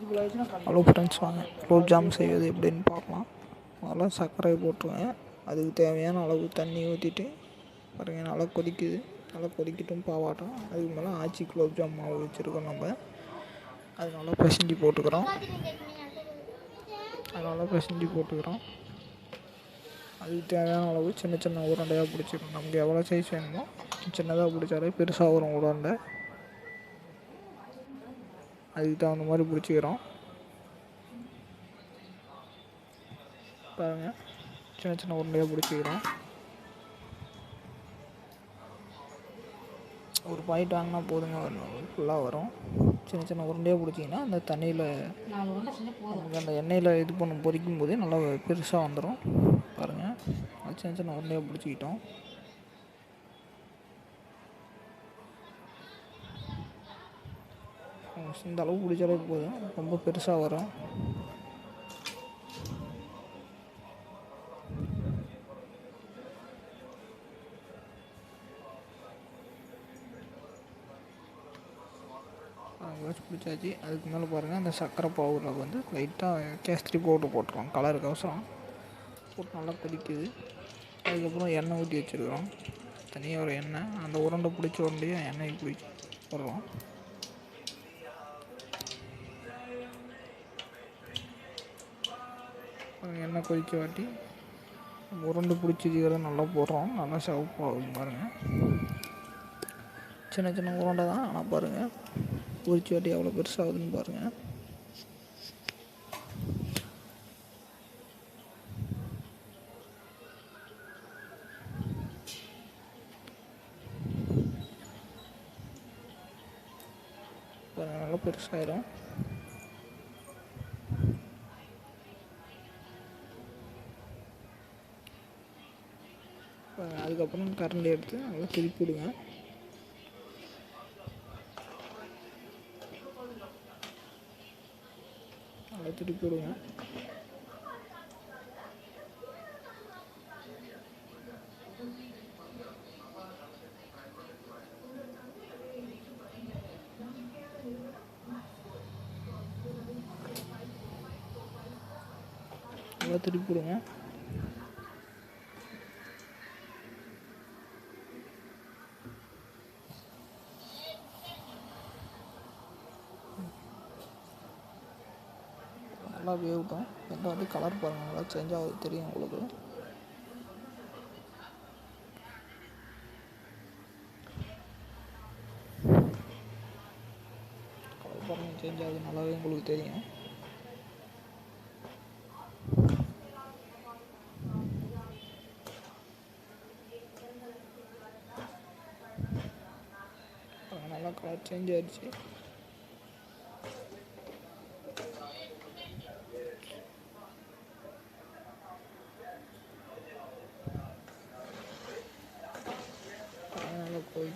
Hello friends வாங்க. Gulab jam செய்வது எப்படின்னு பார்க்கலாம். முதல்ல சர்க்கரை போட்டுருவேன். அதுக்கு தேவையான அளவு தண்ணி ஊற்றிட்டு பாருங்கள் நல்லா கொதிக்குது. நல்லா கொதிக்கட்டும் பாவாட்டம். அதுக்கு மேலே ஆச்சி குலோப் ஜாம் மாவு வச்சுருக்கோம் நம்ம. அது நல்லா பிசைஞ்சு போட்டுக்கிறோம். அது நல்லா பிசைஞ்சு போட்டுக்கிறோம். அதுக்கு தேவையான அளவு சின்ன சின்ன உருண்டையாக பிடிச்சிக்கணும் நமக்கு எவ்வளோ சைஸ் வேணுமோ சின்னதாக பிடிச்சாலே பெருசாக வரும் உருண்டை. அதுக்கு தகுந்த மாதிரி பிடிச்சிக்கிறோம். பாருங்கள் சின்ன சின்ன உருண்டையாக பிடிச்சிக்கிறோம். ஒரு பாயிண்ட் வாங்கினா போதுங்க ஃபுல்லாக வரும். சின்ன சின்ன உருண்டையாக பிடிச்சிங்கன்னா அந்த தண்ணியில் நமக்கு அந்த எண்ணெயில் இது பண்ண பொரிக்கும் போதே நல்லா பெருசாக வந்துடும் பாருங்கள் அது சின்ன சின்ன உருண்டையாக பிடிச்சிக்கிட்டோம். இந்த அளவு பிடிச்சாலே போதும் ரொம்ப பெருசாக வரும். வச்சு பிடிச்சாச்சு அதுக்கு மேலே பாருங்கள் அந்த சர்க்கரை பவுடரில் வந்து லைட்டாக கேஸ்திரி பவுடர் போட்டுருவோம் கலருக்கு அவசரம். போட்டு நல்லா கொதிக்குது அதுக்கப்புறம் எண்ணெய் ஊற்றி வச்சுருக்கிறோம். தனியாக ஒரு எண்ணெய். அந்த உருண்டை பிடிச்ச உடனே எண்ணெய் பிடிச்சி போடுறோம். எண்ணெய் கொதிக்க வாட்டி உருண்டு பிடிச்சிக்கிறத நல்லா போடுறோம். நல்லா சிவப்பாகும் பாருங்கள் சின்ன சின்ன உருண்டை தான். ஆனால் பாருங்கள் பிடிச்சி வாட்டி எவ்வளோ பெருசாகுதுன்னு பாருங்கள் பாருங்கள் நல்லா பெருசாகிடும் அதுக்கப்புறம் கரண்ட் எடுத்து நல்லா திருப்பி விடுங்க. நல்லா திருப்பி விடுங்க. நல்லா திருப்பி விடுங்க. நல்லா வேகட்டும் எந்த வந்து கலர் பாருங்கள் நல்லா சேஞ்ச் ஆகுது தெரியும் உங்களுக்கு. கலர் பாருங்கள் சேஞ்ச் ஆகுது நல்லாவே உங்களுக்கு தெரியும். நல்லா கலர் சேஞ்ச் ஆயிடுச்சு.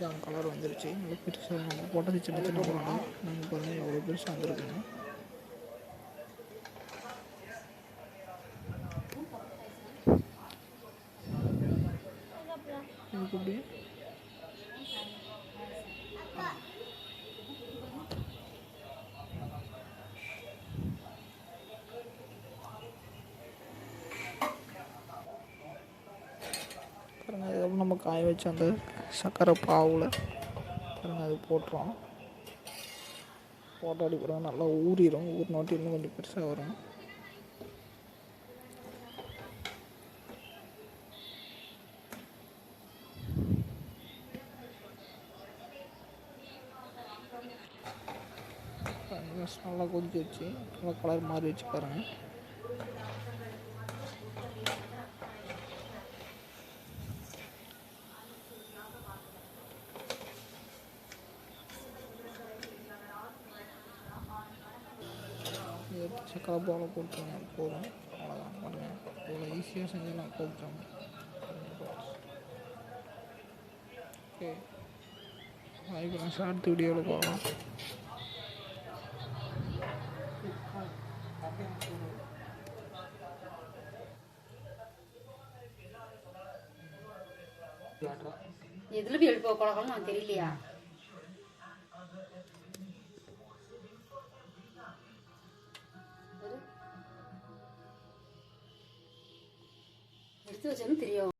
தான் கலர் வந்துருச்சு. நல்லா பெருசாக நம்ம போட்டது சின்ன சின்ன உருண்டை நம்ம பாருங்கள் எவ்வளோ பெருசாக வந்துருக்குங்க இதுக்கு அதுக்கப்புறம் நம்ம காய வச்சு அந்த சக்கரை பாவில். பாருங்கள் அது போட்டுரும். போட்டு அடிக்கிறோம் நல்லா ஊறிடும் ஊறினோட்டி இன்னும் கொஞ்சம் பெருசாக வரும். நல்லா கொதிச்சு வச்சு நல்லா கலர் மாறி வச்சு பாருங்கள் சக்கரை போல போட்டுருங்க போதும் அவ்வளோதான் பாருங்க இவ்வளோ ஈஸியாக செஞ்சிடலாம் போட்டுருங்க ஓகே இப்போ நான் அடுத்த வீடியோவில் பார்க்கலாம் எதுல போய் எழுப்ப నాకు தெரியலையா எடுத்து வச்சாலும் தெரியும்